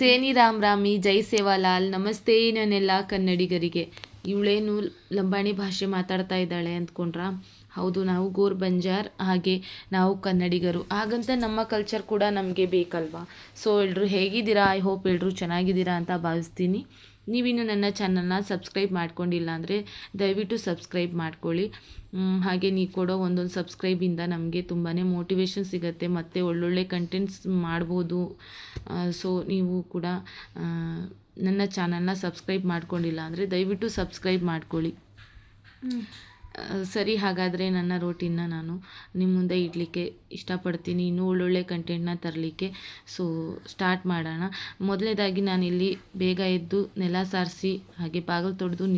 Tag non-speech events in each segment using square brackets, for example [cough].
ಸೇನಿ ರಾಮ್ ರಾಮಿ, ಜೈ ಸೇವಾಲಾಲ್, ನಮಸ್ತೆ ನನ್ನೆಲ್ಲ ಕನ್ನಡಿಗರಿಗೆ. ಇವಳೇನು ಲಂಬಾಣಿ ಭಾಷೆ ಮಾತಾಡ್ತಾ ಇದ್ದಾಳೆ ಅಂದ್ಕೊಂಡ್ರಾ? ಹೌದು, ನಾವು ಗೋರ್ ಬಂಜಾರ್, ಹಾಗೆ ನಾವು ಕನ್ನಡಿಗರು. ಹಾಗಂತ ನಮ್ಮ ಕಲ್ಚರ್ ಕೂಡ ನಮಗೆ ಬೇಕಲ್ವಾ? ಸೊ ಎಲ್ಲರೂ ಹೇಗಿದ್ದೀರಾ? ಐ ಹೋಪ್ ಎಲ್ಲರೂ ಚೆನ್ನಾಗಿದ್ದೀರಾ ಅಂತ ಭಾವಿಸ್ತೀನಿ. ನೀವಿನ್ನು ನನ್ನ ಚಾನಲ್ನ ಸಬ್ಸ್ಕ್ರೈಬ್ ಮಾಡ್ಕೊಂಡಿಲ್ಲ ಅಂದರೆ ದಯವಿಟ್ಟು ಸಬ್ಸ್ಕ್ರೈಬ್ ಮಾಡ್ಕೊಳ್ಳಿ. ಹಾಗೆ ನೀವು ಕೊಡೋ ಒಂದೊಂದು ಸಬ್ಸ್ಕ್ರೈಬಿಂದ ನಮಗೆ ತುಂಬಾ ಮೋಟಿವೇಶನ್ ಸಿಗುತ್ತೆ, ಮತ್ತು ಒಳ್ಳೊಳ್ಳೆ ಕಂಟೆಂಟ್ಸ್ ಮಾಡ್ಬೋದು. ಸೊ ನೀವು ಕೂಡ ನನ್ನ ಚಾನಲ್ನ ಸಬ್ಸ್ಕ್ರೈಬ್ ಮಾಡ್ಕೊಂಡಿಲ್ಲ ಅಂದರೆ ದಯವಿಟ್ಟು ಸಬ್ಸ್ಕ್ರೈಬ್ ಮಾಡ್ಕೊಳ್ಳಿ. ಸರಿ, ಹಾಗಾದರೆ ನನ್ನ ರೋಟಿನ ನಾನು ನಿಮ್ಮ ಮುಂದೆ ಇಡಲಿಕ್ಕೆ ಇಷ್ಟಪಡ್ತೀನಿ. ಇನ್ನೂ ಒಳ್ಳೊಳ್ಳೆ ಕಂಟೆಂಟ್ನ ತರಲಿಕ್ಕೆ. ಸೊ ಸ್ಟಾರ್ಟ್ ಮಾಡೋಣ. ಮೊದಲನೇದಾಗಿ ನಾನಿಲ್ಲಿ ಬೇಗ ಎದ್ದು ನೆಲ ಸಾರಿಸಿ, ಹಾಗೆ ಬಾಗಿಲು ತೊಡೆದು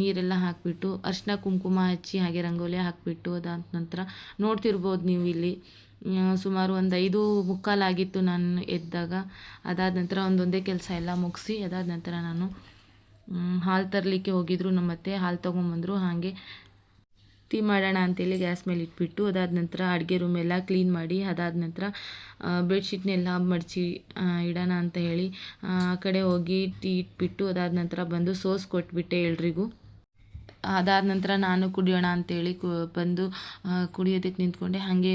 ನೀರೆಲ್ಲ ಹಾಕಿಬಿಟ್ಟು ಅರಿಶಿನ ಕುಂಕುಮ ಹಚ್ಚಿ, ಹಾಗೆ ರಂಗೋಲಿ ಹಾಕಿಬಿಟ್ಟು ಅದಾದ ನಂತರ ನೋಡ್ತಿರ್ಬೋದು ನೀವು ಇಲ್ಲಿ. ಸುಮಾರು ಒಂದು ಐದು ಮುಕ್ಕಾಲಾಗಿತ್ತು ನಾನು ಎದ್ದಾಗ. ಅದಾದ ನಂತರ ಒಂದೊಂದೇ ಕೆಲಸ ಎಲ್ಲ ಮುಗಿಸಿ, ಅದಾದ ನಂತರ ನಾನು ಹಾಲು ತರಲಿಕ್ಕೆ ಹೋಗಿದ್ರು ನಮ್ಮ ಅತ್ತೆ ಹಾಲು ತೊಗೊಂಬಂದರು, ಹಾಗೆ ಟೀ ಮಾಡೋಣ ಅಂತೇಳಿ ಗ್ಯಾಸ್ ಮೇಲೆ ಇಟ್ಬಿಟ್ಟು ಅದಾದ ನಂತರ ಅಡುಗೆ ರೂಮ್ ಎಲ್ಲ ಕ್ಲೀನ್ ಮಾಡಿ ಅದಾದ ನಂತರ ಬೆಡ್ಶೀಟ್ನೆಲ್ಲ ಮಡಚಿ ಇಡೋಣ ಅಂತ ಹೇಳಿ, ಆ ಆ ಕಡೆ ಹೋಗಿ ಟೀ ಇಟ್ಬಿಟ್ಟು ಅದಾದ ನಂತರ ಬಂದು ಸೋಸ್ ಕೊಟ್ಬಿಟ್ಟೆ ಎಲ್ರಿಗೂ. ಅದಾದ ನಂತರ ನಾನು ಕುಡಿಯೋಣ ಅಂತೇಳಿ ಕು, ಬಂದು ಕುಡಿಯೋದಕ್ಕೆ ನಿಂತ್ಕೊಂಡೆ. ಹಾಗೆ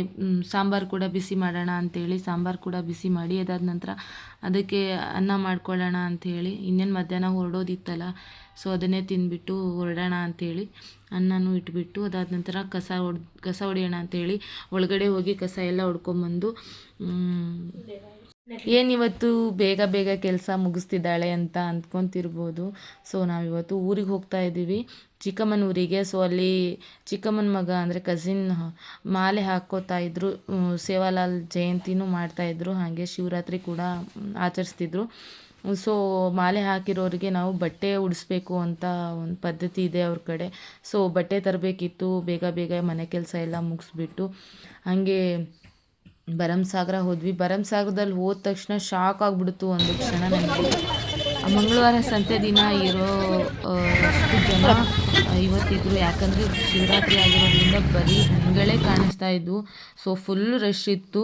ಸಾಂಬಾರು ಕೂಡ ಬಿಸಿ ಮಾಡೋಣ ಅಂತೇಳಿ ಸಾಂಬಾರು ಕೂಡ ಬಿಸಿ ಮಾಡಿ, ಅದಾದ ನಂತರ ಅದಕ್ಕೆ ಅನ್ನ ಮಾಡ್ಕೊಳ್ಳೋಣ ಅಂಥೇಳಿ ಇನ್ನೇನು ಮಧ್ಯಾಹ್ನ ಹೊರಡೋದಿತ್ತಲ್ಲ, ಸೊ ಅದನ್ನೇ ತಿಂದುಬಿಟ್ಟು ಹೊರಡೋಣ ಅಂಥೇಳಿ ಅನ್ನನೂ ಇಟ್ಬಿಟ್ಟು, ಅದಾದ ನಂತರ ಕಸ ಹೊಡ್ ಕಸ ಹೊಡೆಯೋಣ ಅಂಥೇಳಿ ಒಳಗಡೆ ಹೋಗಿ ಕಸ ಎಲ್ಲ ಹೊಡ್ಕೊಂಬಂದು ಏನಿವತ್ತು ಬೇಗ ಬೇಗ ಕೆಲಸ ಮುಗಿಸ್ತಿದ್ದಾಳೆ ಅಂತ ಅಂದ್ಕೊತಿರ್ಬೋದು. ಸೊ ನಾವಿವತ್ತು ಊರಿಗೆ ಹೋಗ್ತಾ ಇದ್ದೀವಿ. ಚಿಕ್ಕಮ್ಮನ ಊರಿಗೆ ಸೊ ಅಲ್ಲಿ ಚಿಕ್ಕಮ್ಮನ ಮಗ ಅಂದರೆ ಕಸಿನ್ ಮಾಲೆ ಹಾಕ್ಕೋತಾ ಇದ್ರು. ಸೇವಾಲಾಲ್ ಜಯಂತಿನೂ ಮಾಡ್ತಾಯಿದ್ರು ಹಾಗೆ ಶಿವರಾತ್ರಿ ಕೂಡ ಆಚರಿಸ್ತಿದ್ರು. ಸೊ ಮಾಲೆ ಹಾಕಿರೋರಿಗೆ ನಾವು ಬಟ್ಟೆ ಉಡಿಸ್ಬೇಕು ಅಂತ ಒಂದು ಪದ್ಧತಿ ಇದೆ ಅವ್ರ ಕಡೆ. ಸೊ ಬಟ್ಟೆ ತರಬೇಕಿತ್ತು. ಬೇಗ ಬೇಗ ಮನೆ ಕೆಲಸ ಎಲ್ಲ ಮುಗಿಸ್ಬಿಟ್ಟು. ಹಾಗೆ ಭರಮಸಾಗರ ಹೋದ್ವಿ. ಭರಮಸಾಗರದಲ್ಲಿ ಹೋದ ತಕ್ಷಣ ಶಾಕ್ ಆಗಿಬಿಡ್ತು ಒಂದು ಕ್ಷಣ ನನಗೆ. ಮಂಗಳವಾರ ಸಂತೆ ದಿನ ಇರೋ ಜನ ಇವತ್ತಿದ್ರು. ಯಾಕಂದರೆ ಶಿವರಾತ್ರಿ ಆಗಿರೋದ್ರಿಂದ ಬರೀ ಹಣ್ಣುಗಳೇ ಕಾಣಿಸ್ತಾ ಇದ್ವು. ಸೊ ಫುಲ್ ರಶ್ ಇತ್ತು.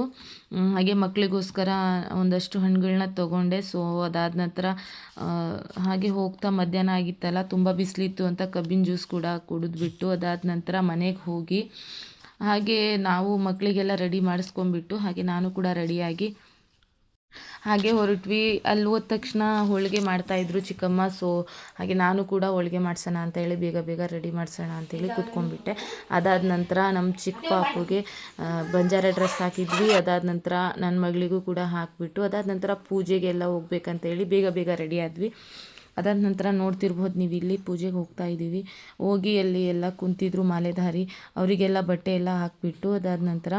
ಹಾಗೆ ಮಕ್ಕಳಿಗೋಸ್ಕರ ಒಂದಷ್ಟು ಹಣ್ಣುಗಳನ್ನ ತೊಗೊಂಡೆ. ಸೊ ಅದಾದ ನಂತರ ಹಾಗೆ ಹೋಗ್ತಾ ಮಧ್ಯಾಹ್ನ ಆಗಿತ್ತಲ್ಲ, ತುಂಬ ಬಿಸಿಲಿತ್ತು ಅಂತ ಕಬ್ಬಿನ ಜ್ಯೂಸ್ ಕೂಡ ಕುಡಿದ್ಬಿಟ್ಟು ಅದಾದ ನಂತರ ಮನೆಗೆ ಹೋಗಿ ಹಾಗೆ ನಾವು ಮಕ್ಕಳಿಗೆಲ್ಲ ರೆಡಿ ಮಾಡಿಸ್ಕೊಂಡ್ಬಿಟ್ಟು ಹಾಗೆ ನಾನು ಕೂಡ ರೆಡಿಯಾಗಿ ಹಾಗೆ ಹೊರಟ್ವಿ. ಅಲ್ಲಿ ಹೋದ ತಕ್ಷಣ ಹೋಳಿಗೆ ಮಾಡ್ತಾಯಿದ್ರು ಚಿಕ್ಕಮ್ಮ. ಸೊ ಹಾಗೆ ನಾನು ಕೂಡ ಹೋಳಿಗೆ ಮಾಡ್ಸೋಣ ಅಂತ ಹೇಳಿ ಬೇಗ ಬೇಗ ರೆಡಿ ಮಾಡ್ಸೋಣ ಅಂತೇಳಿ ಕೂತ್ಕೊಂಡ್ಬಿಟ್ಟೆ. ಅದಾದ ನಂತರ ನಮ್ಮ ಚಿಕ್ಕ ಪಾಪುಗೆ ಬಂಜಾರ ಡ್ರೆಸ್ ಹಾಕಿದ್ವಿ. ಅದಾದ ನಂತರ ನನ್ನ ಮಗಳಿಗೂ ಕೂಡ ಹಾಕಿಬಿಟ್ಟು, ಅದಾದ ನಂತರ ಪೂಜೆಗೆಲ್ಲ ಹೋಗ್ಬೇಕಂತೇಳಿ ಬೇಗ ಬೇಗ ರೆಡಿ ಆದ್ವಿ. ಅದಾದ ನಂತರ ನೋಡ್ತಿರ್ಬೋದು ನೀವು ಇಲ್ಲಿ ಪೂಜೆಗೆ ಹೋಗ್ತಾ ಇದ್ದೀವಿ. ಹೋಗಿ ಅಲ್ಲಿ ಎಲ್ಲ ಕುಂತಿದ್ರು ಮಾಲೆಧಾರಿ. ಅವರಿಗೆಲ್ಲ ಬಟ್ಟೆ ಎಲ್ಲ ಹಾಕಿಬಿಟ್ಟು ಅದಾದ ನಂತರ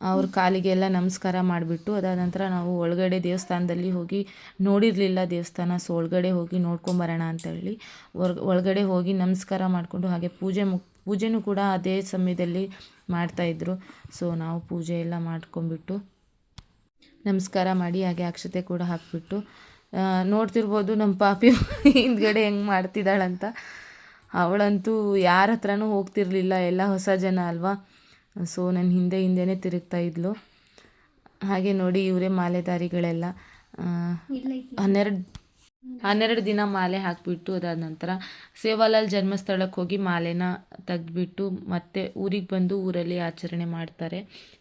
ಅವ್ರ ಕಾಲಿಗೆಲ್ಲ ನಮಸ್ಕಾರ ಮಾಡಿಬಿಟ್ಟು ಅದಾದ ನಂತರ ನಾವು ಒಳಗಡೆ ದೇವಸ್ಥಾನದಲ್ಲಿ ಹೋಗಿ ನೋಡಿರಲಿಲ್ಲ ದೇವಸ್ಥಾನ. ಸೊ ಒಳಗಡೆ ಹೋಗಿ ನೋಡ್ಕೊಂಬರೋಣ ಅಂತೇಳಿ ಒಳಗಡೆ ಹೋಗಿ ನಮಸ್ಕಾರ ಮಾಡಿಕೊಂಡು ಹಾಗೆ ಪೂಜೆ ಮುಕ್ ಪೂಜೆನೂ ಕೂಡ ಅದೇ ಸಮಯದಲ್ಲಿ ಮಾಡ್ತಾಯಿದ್ರು ಸೊ ನಾವು ಪೂಜೆ ಎಲ್ಲ ಮಾಡ್ಕೊಂಬಿಟ್ಟು ನಮಸ್ಕಾರ ಮಾಡಿ ಹಾಗೆ ಅಕ್ಷತೆ ಕೂಡ ಹಾಕಿಬಿಟ್ಟು ನೋಡ್ತಿರ್ಬೋದು ನಮ್ಮ ಪಾಪಿ [laughs] ಹಿಂದ್ಗಡೆ ಹೆಂಗೆ ಮಾಡ್ತಿದ್ದಾಳಂತ. ಅವಳಂತೂ ಯಾರ ಹತ್ರನೂ ಹೋಗ್ತಿರ್ಲಿಲ್ಲ ಎಲ್ಲ ಹೊಸ ಜನ ಅಲ್ವಾ? ಸೊ ನನ್ನ ಹಿಂದೆ ಹಿಂದೆನೇ ತಿರುಗ್ತಾ ಇದ್ಲು. ಹಾಗೆ ನೋಡಿ ಇವರೇ ಮಾಲೆದಾರಿಗಳೆಲ್ಲ. ಹನ್ನೆರಡು ಹನ್ನೆರಡು ದಿನ ಮಾಲೆ ಹಾಕಿಬಿಟ್ಟು ಅದಾದ ನಂತರ ಸೇವಾಲಾಲ್ ಜನ್ಮಸ್ಥಳಕ್ಕೆ ಹೋಗಿ ಮಾಲೆನ ತೆಗೆದ್ಬಿಟ್ಟು ಮತ್ತೆ ಊರಿಗೆ ಬಂದು ಊರಲ್ಲಿ ಆಚರಣೆ ಮಾಡ್ತಾರೆ.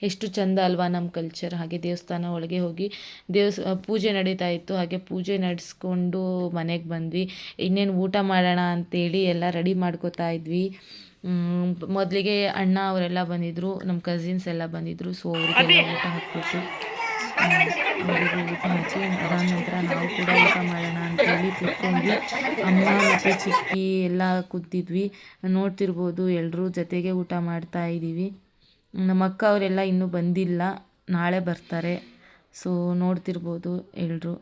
ಎಷ್ಟು ಚಂದ ಅಲ್ವಾ ನಮ್ಮ ಕಲ್ಚರ್ ಹಾಗೆ ದೇವಸ್ಥಾನ ಒಳಗೆ ಹೋಗಿ ದೇವಸ್ ಪೂಜೆ ನಡೀತಾ ಇತ್ತು. ಹಾಗೆ ಪೂಜೆ ನಡೆಸ್ಕೊಂಡು ಮನೆಗೆ ಬಂದ್ವಿ. ಇನ್ನೇನು ಊಟ ಮಾಡೋಣ ಅಂತೇಳಿ ಎಲ್ಲ ರೆಡಿ ಮಾಡ್ಕೋತಾ ಇದ್ವಿ. ಮೊದಲಿಗೆ ಅಣ್ಣ ಅವರೆಲ್ಲ ಬಂದಿದ್ದರು ನಮ್ಮ ಕಸಿನ್ಸ್ ಎಲ್ಲ ಬಂದಿದ್ದರು ಸೊ ಅವರಿಗೆಲ್ಲ ಊಟ ಹಾಕ್ಬಿಟ್ಟು ಅವರಿಗೂ ಊಟ ಅದಾದ ನಂತರ ನಾವು ಕೂಡ ಊಟ ಮಾಡೋಣ ಅಂತೇಳಿ ಕೂತ್ಕೊಂಡ್ವಿ ಅಮ್ಮ ಮತ್ತು ಚಿಕ್ಕಿ ಎಲ್ಲ ಕೂತಿದ್ವಿ. ನೋಡ್ತಿರ್ಬೋದು ಎಲ್ಲರೂ ಜೊತೆಗೆ ಊಟ ಮಾಡ್ತಾ ಇದ್ದೀವಿ ನಮ್ಮ ಅಕ್ಕ ಅವರೆಲ್ಲ ಇನ್ನೂ ಬಂದಿಲ್ಲ. ನಾಳೆ ಬರ್ತಾರೆ. ಸೊ ನೋಡ್ತಿರ್ಬೋದು ಎಲ್ಲರೂ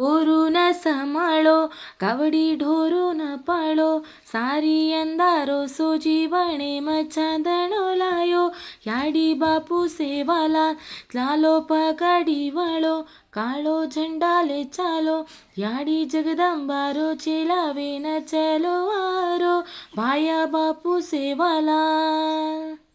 ઓરું ના સમાળો કાવડી ઢોરો ન પાળો સારી અંધારો સો જીવણે મચાદણો લાયો યાડી બાપુ સેવાલા લાલો પગાડી વાળો કાળો ઝંડા લે ચાલો યાડી જગદંબારો ચેલાવે ન ચેલો વારો ભાયા બાપુ સેવાલા